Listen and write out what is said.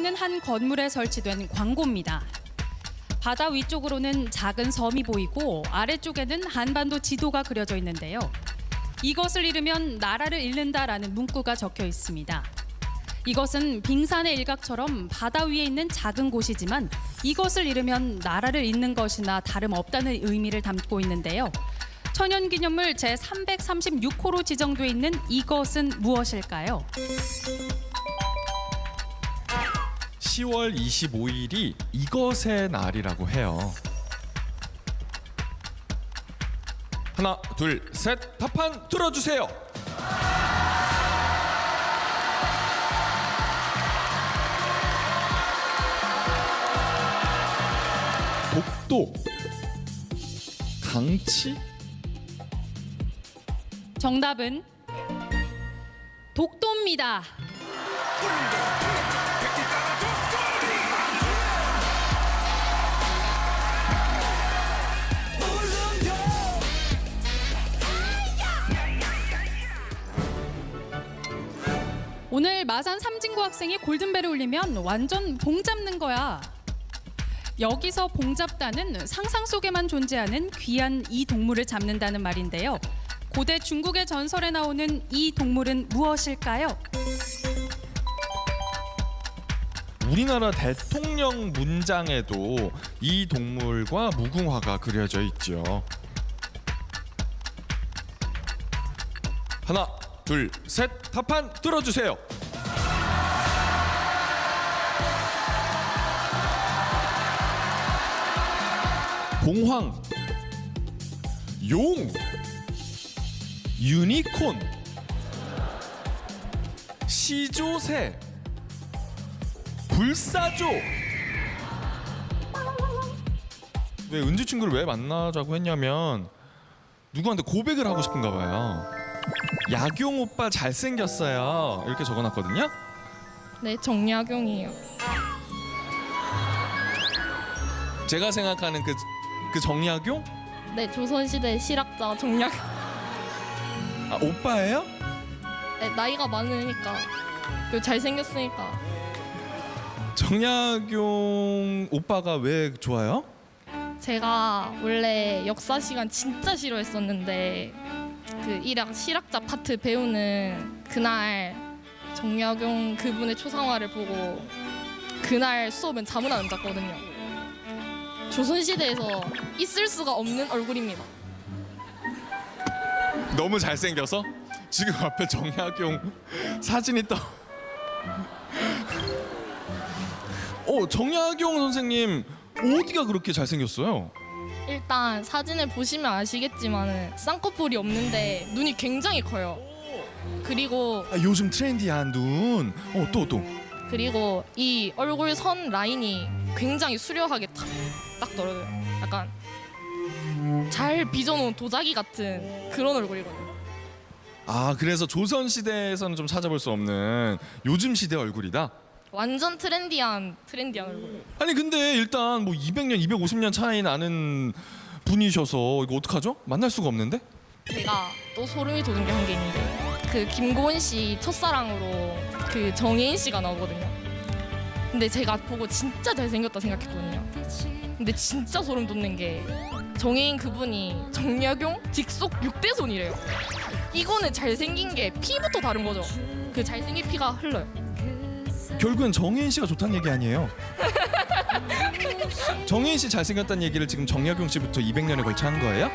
있는 한 건물에 설치된 광고입니다. 바다 위쪽으로는 작은 섬이 보이고 아래쪽에는 한반도 지도가 그려져 있는데요. 이것을 잃으면 나라를 잃는다라는 문구가 적혀 있습니다. 이것은 빙산의 일각처럼 바다 위에 있는 작은 곳이지만 이것을 잃으면 나라를 잃는 것이나 다름없다는 의미를 담고 있는데요. 천연기념물 제336호로 지정돼 있는 이것은 무엇일까요? 10월 25일이 이것의 날이라고 해요. 하나, 둘, 셋, 답판 들어주세요. 독도, 강치, 정답은 독도입니다. 오늘 마산 삼진구 학생이 골든벨을 울리면 완전 봉 잡는 거야. 여기서 봉 잡다는 상상 속에만 존재하는 귀한 이 동물을 잡는다는 말인데요. 고대 중국의 전설에 나오는 이 동물은 무엇일까요? 우리나라 대통령 문장에도 이 동물과 무궁화가 그려져 있죠. 하나, 둘, 셋, 답판 들어주세요. 봉황, 용, 유니콘, 시조새. 불사조. 왜 은지 친구를 왜 만나자고 했냐면 누구한테 고백을 하고 싶은가 봐요. 야경 오빠 잘생겼어요. 이렇게 적어놨거든요. 네, 정약용이에요. 제가 생각하는 그, 그 정약용? 네, 조선시대 실학자 정약. 아, 오빠예요? 네, 나이가 많으니까. 그리고 잘생겼으니까. 정약용 오빠가 왜 좋아요? 제가 원래 역사 시간 진짜 싫어했었는데 그 일학 실학자 파트 배우는 그날 정약용 그분의 초상화를 보고 그날 수업은 잠을 안 잤거든요. 조선시대에서 있을 수가 없는 얼굴입니다. 너무 잘생겨서 지금 앞에 정약용 사진이 떠. 어 정약용 선생님 어디가 그렇게 잘생겼어요? 일단 사진을 보시면 아시겠지만 쌍꺼풀이 없는데 눈이 굉장히 커요. 그리고 아, 요즘 트렌디한 눈. 어 또 또. 그리고 이 얼굴 선 라인이 굉장히 수려하게 딱, 딱 떨어져요. 약간 잘 빚어놓은 도자기 같은 그런 얼굴이거든요. 아 그래서 조선 시대에서는 좀 찾아볼 수 없는 요즘 시대 얼굴이다. 완전 트렌디한 트렌디한 얼굴. 아니 근데 일단 뭐 200년, 250년 차이 나는 분이셔서 이거 어떡하죠? 만날 수가 없는데? 제가 또 소름이 돋은 게 한 게 있는데 그 김고은 씨 첫사랑으로 그 정혜인 씨가 나오거든요. 근데 제가 보고 진짜 잘생겼다 생각했거든요. 근데 진짜 소름 돋는 게 정혜인 그분이 정약용 직속 6대 손이래요. 이거는 잘생긴 게 피부터 다른 거죠. 그 잘생긴 피가 흘러요. 결국엔 정혜인 씨가 좋다는 얘기 아니에요? 정혜인 씨 잘생겼다는 얘기를 지금 정약용 씨부터 200년에 걸쳐 한 거예요?